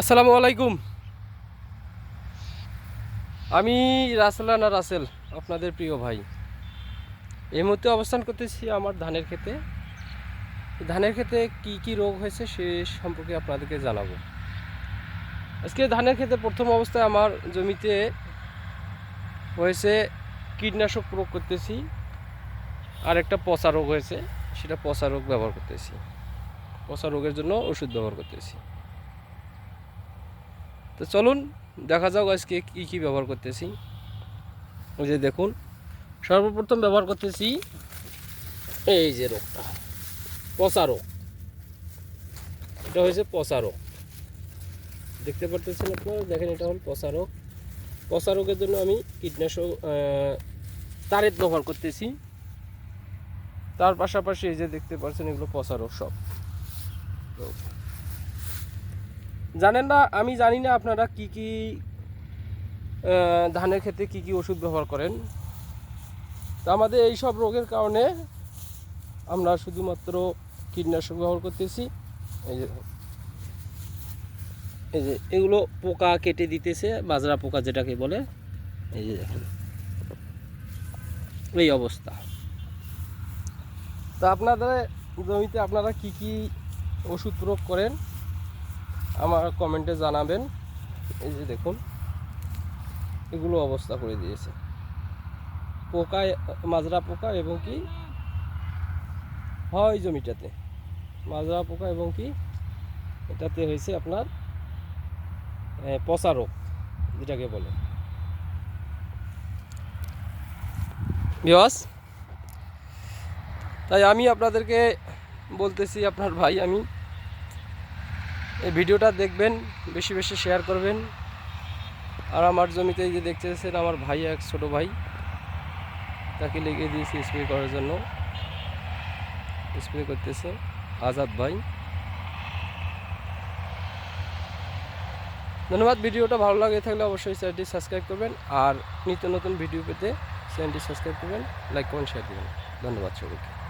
আসসালামু আলাইকুম। আমি রাসেলানা রাসেল, আপনাদের প্রিয় ভাই। এই মুহূর্তে অবস্থান করতেছি আমার ধানের ক্ষেতে। ধানের ক্ষেতে কি কি রোগ হয়েছে সে সম্পর্কে আপনাদেরকে জানাব। আজকে ধানের ক্ষেতে প্রথম অবস্থায় আমার জমিতে হয়েছে কীটনাশক প্রয়োগ করতেছি। আর একটা পচা রোগ হয়েছে, সেটা পচা রোগ ব্যবহার করতেছি। পচা রোগের জন্য ওষুধ ব্যবহার করতেছি। তো চলুন, দেখা যাক আজকে কী কী ব্যবহার করতেছি। ওই যে দেখুন, সর্বপ্রথম ব্যবহার করতেছি এই যে রোগটা, পচা রোগ। এটা হয়েছে পচা রোগ। দেখতে পারতেছেন আপনারা? দেখেন, এটা হল পচা রোগ। পচা রোগের জন্য আমি কীটনাশক তারের ব্যবহার করতেছি। তার পাশাপাশি এই যে দেখতে পাচ্ছেন এগুলো পচা রোগ সব। জানেন না, আমি জানি না আপনারা কি কি ধানের ক্ষেত্রে কি কি ওষুধ ব্যবহার করেন। তো আমাদের এই সব রোগের কারণে আমরা শুধুমাত্র কীটনাশক ব্যবহার করতেছি। এই যে এই যে, এগুলো পোকা কেটে দিতেছে, বাজরা পোকা যেটাকে বলে। এই যে দেখেন, এই অবস্থা। তা আপনাদের জমিতে আপনারা কি কি ওষুধ প্রয়োগ করেন? আমার কমেন্টে জানাবেন। এই যে দেখুন, এগুলো অবস্থা করে দিয়েছে। পোকায় মাজরা পোকা এবং কি? হয় জমিটাতে। মাজরা পোকা এবং কি? এটাতে হয়েছে আপনার পচা রোগ, যেটাকে বলে। বিবাস তাই আমি আপনাদেরকে বলতেছি, আপনার ভাই, আমি এই ভিডিওটা দেখবেন, বেশি বেশি শেয়ার করবেন। আর আমার জমিতে যে দেখতেছেন আমার ভাই এক ছোট ভাই, তাকে লেগে দিয়েছি স্প্রে করার জন্য। স্প্রে করতেছে আজাদ ভাই। ধন্যবাদ, ভিডিওটা ভালো লাগে থাকলে অবশ্যই চ্যানেলটি সাবস্ক্রাইব করবেন। আর নিত্য নতুন ভিডিও পেতে চ্যানেলটি সাবস্ক্রাইব করবেন লাইক কমেন্ট শেয়ার করবেন। ধন্যবাদ সবাইকে।